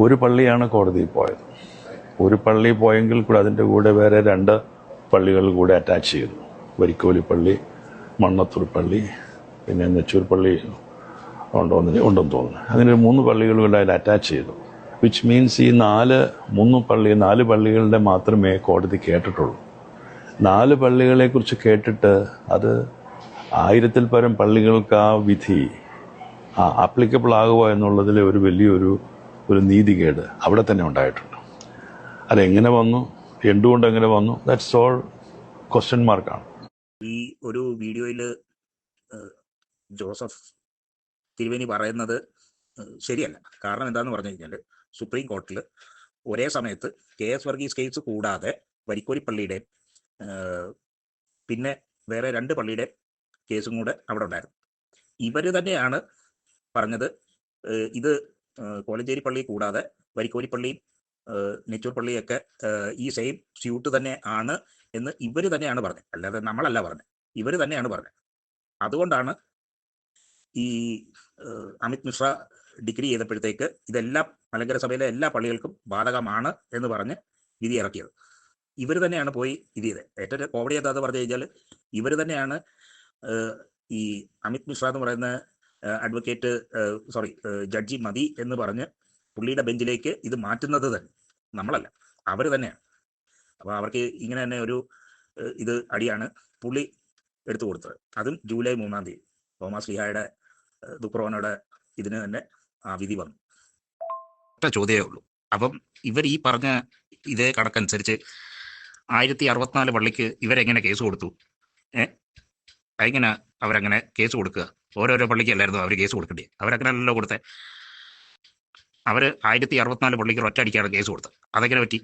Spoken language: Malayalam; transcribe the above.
ഒരു പള്ളിയാണ് കോടതിയിൽ പോയത്. ഒരു പള്ളി പോയെങ്കിൽ കൂടെ അതിന്റെ കൂടെ വേറെ രണ്ട് പള്ളികൾ കൂടെ അറ്റാച്ച് ചെയ്തു. വരിക്കോലി പള്ളി മണ്ണത്തൂർ പള്ളി പിന്നെ നെച്ചൂർ പള്ളി ഉണ്ടോ എന്ന് ഉണ്ടെന്ന് തോന്നുന്നു. അങ്ങനെ മൂന്ന് പള്ളികൾ കൂടെ അതിൽ അറ്റാച്ച് ചെയ്തു. വിച്ച് മീൻസ് ഈ നാല് മൂന്ന് പള്ളി നാല് പള്ളികളുടെ മാത്രമേ കോടതി കേട്ടിട്ടുള്ളൂ. നാല് പള്ളികളെക്കുറിച്ച് കേട്ടിട്ട് അത് ആയിരത്തിൽ പരം പള്ളികൾക്ക് ആ വിധി ആ ആപ്ലിക്കബിൾ ആകുക എന്നുള്ളതിലെ ഒരു വലിയൊരു ഒരു നീതികേട് അവിടെ തന്നെ ഉണ്ടായിട്ടുണ്ട്. അതെങ്ങനെ വന്നു? എന്തുകൊണ്ട് എങ്ങനെ വന്നു? ദാറ്റ്സ് ഓൾ ക്വസ്റ്റ്യൻ മാർക്കാണ് ഈ ഒരു വീഡിയോയിൽ ജോസഫ് തിരുവേനി പറയുന്നത് ശരിയല്ല. കാരണം എന്താന്ന് പറഞ്ഞു കഴിഞ്ഞാൽ സുപ്രീം കോർട്ടിൽ ഒരേ സമയത്ത് കെ എസ് വർഗീസ് കേസ് കൂടാതെ വരിക്കോരി പള്ളിയുടെ പിന്നെ വേറെ രണ്ട് പള്ളിയുടെ കേസും കൂടെ അവിടെ ഉണ്ടായിരുന്നു. ഇവർ തന്നെയാണ് പറഞ്ഞത് ഇത് കോലഞ്ചേരി പള്ളി കൂടാതെ വരിക്കോരി പള്ളിയും നെച്ചൂർ പള്ളിയൊക്കെ ഈ സെയിം സ്യൂട്ട് തന്നെ ആണ് എന്ന് ഇവർ തന്നെയാണ് പറഞ്ഞത്. അല്ലാതെ നമ്മളല്ല പറഞ്ഞത്. ഇവർ തന്നെയാണ് പറഞ്ഞത്. അതുകൊണ്ടാണ് ഈ അമിത് മിശ്ര ഡിഗ്രി ചെയ്തപ്പോഴത്തേക്ക് ഇതെല്ലാം മലങ്കര സഭയിലെ എല്ലാ പള്ളികൾക്കും ബാധകമാണ് എന്ന് പറഞ്ഞ് വിധി ഇറക്കിയത്. ഇവർ തന്നെയാണ് പോയി ഇത് ചെയ്തത്. ഏറ്റവും കോമഡി എന്താന്ന് പറഞ്ഞു കഴിഞ്ഞാൽ ഇവർ തന്നെയാണ് ഈ അമിത് മിശ്ര എന്ന് പറയുന്ന അഡ്വക്കേറ്റ് സോറി ജഡ്ജി മതി എന്ന് പറഞ്ഞ് പുള്ളിയുടെ ബെഞ്ചിലേക്ക് ഇത് മാറ്റുന്നത് തന്നെ. നമ്മളല്ല. അവർ തന്നെയാണ്. അപ്പോൾ അവർക്ക് ഇങ്ങനെ തന്നെ ഒരു ഇത് അടിയാണ് പുള്ളി എടുത്തു കൊടുത്തത്. അതും ജൂലൈ മൂന്നാം തീയതി. തോമസ് ലിഹായുടെ ദുക്രോനോടെ ഇതിന് തന്നെ ആ വിധി വന്നു. ഒറ്റ ചോദ്യമേ ഉള്ളൂ. അപ്പം ഇവർ ഈ പറഞ്ഞ ഇതേ കണക്കനുസരിച്ച് ആയിരത്തി അറുപത്തിനാല് പള്ളിക്ക് ഇവരെങ്ങനെ കേസ് കൊടുത്തു? ഏ എങ്ങനെ അവരങ്ങനെ കേസ് കൊടുക്കുക. ഓരോരോ പള്ളിക്കല്ലായിരുന്നു അവർ കേസ് കൊടുക്കേണ്ടി. അവരങ്ങനെയല്ലല്ലോ കൊടുത്തത് അവർ ആയിരത്തി അറുപത്തിനാല് പള്ളിക്ക് ഒറ്റ അടിക്കാണ് കേസ് കൊടുത്തത്. അതെങ്ങനെ പറ്റി?